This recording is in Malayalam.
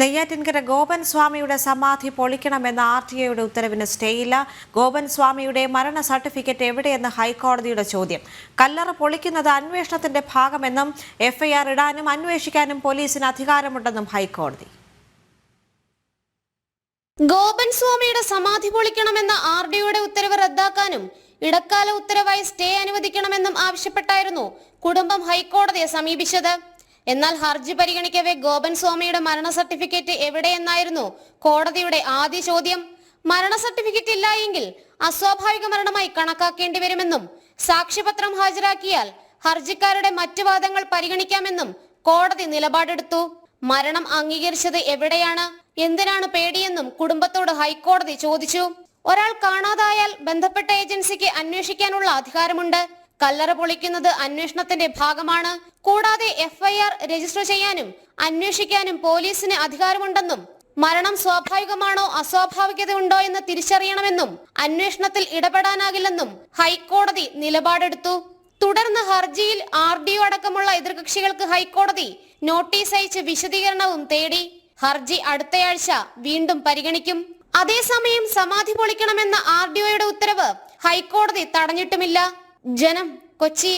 നെയ്യാറ്റിൻകര ഗോപൻ സ്വാമിയുടെ സമാധി പൊളിക്കണമെന്ന ആർ ടി ഐയുടെ ഉത്തരവിന് സ്റ്റേയില്ല. ഗോപൻ സ്വാമിയുടെ മരണ സർട്ടിഫിക്കറ്റ് എവിടെയെന്ന് ഹൈക്കോടതിയുടെ ചോദ്യം. കല്ലറ പൊളിക്കുന്നത് അന്വേഷണത്തിന്റെ ഭാഗമെന്നും എഫ്ഐആർ ഇടാനും അന്വേഷിക്കാനും പോലീസിന് അധികാരമുണ്ടെന്നും ഹൈക്കോടതി. ഗോപൻ സ്വാമിയുടെ സമാധി പൊളിക്കണമെന്ന ആർ ഡിയുടെ ഉത്തരവ് റദ്ദാക്കാനും ഇടക്കാല ഉത്തരവായി സ്റ്റേ അനുവദിക്കണമെന്നും ആവശ്യപ്പെട്ടായിരുന്നു കുടുംബം ഹൈക്കോടതിയെ സമീപിച്ചത്. എന്നാൽ ഹർജി പരിഗണിക്കവേ ഗോപൻ സ്വാമിയുടെ മരണ സർട്ടിഫിക്കറ്റ് എവിടെയെന്നായിരുന്നു കോടതിയുടെ ആദ്യ ചോദ്യം. മരണ സർട്ടിഫിക്കറ്റ് ഇല്ല എങ്കിൽ അസ്വാഭാവിക മരണമായി കണക്കാക്കേണ്ടി വരുമെന്നും സാക്ഷ്യപത്രം ഹാജരാക്കിയാൽ ഹർജിക്കാരുടെ മറ്റു വാദങ്ങൾ പരിഗണിക്കാമെന്നും കോടതി നിലപാടെടുത്തു. മരണം അംഗീകരിച്ചത് എവിടെയാണ്? എന്തിനാണ് പേടിയെന്നും കുടുംബത്തോട് ഹൈക്കോടതി ചോദിച്ചു. ഒരാൾ കാണാതായാൽ ബന്ധപ്പെട്ട ഏജൻസിക്ക് അന്വേഷിക്കാനുള്ള അധികാരമുണ്ട്. കല്ലറ പൊളിക്കുന്നത് അന്വേഷണത്തിന്റെ ഭാഗമാണ്. കൂടാതെ എഫ്ഐആർ രജിസ്റ്റർ ചെയ്യാനും അന്വേഷിക്കാനും പോലീസിന് അധികാരമുണ്ടെന്നും മരണം സ്വാഭാവികമാണോ അസ്വാഭാവികതയുണ്ടോ എന്ന് തിരിച്ചറിയണമെന്നും അന്വേഷണത്തിൽ ഇടപെടാനാകില്ലെന്നും ഹൈക്കോടതി നിലപാടെടുത്തു. തുടർന്ന് ഹർജിയിൽ ആർ ഡി ഒ അടക്കമുള്ള എതിർകക്ഷികൾക്ക് ഹൈക്കോടതി നോട്ടീസ് അയച്ച് വിശദീകരണവും തേടി. ഹർജി അടുത്തയാഴ്ച വീണ്ടും പരിഗണിക്കും. അതേസമയം സമാധി പൊളിക്കണമെന്ന ആർ ഡി ഒയുടെ ഉത്തരവ് ഹൈക്കോടതി തടഞ്ഞിട്ടുമില്ല. ജനം കൊച്ചി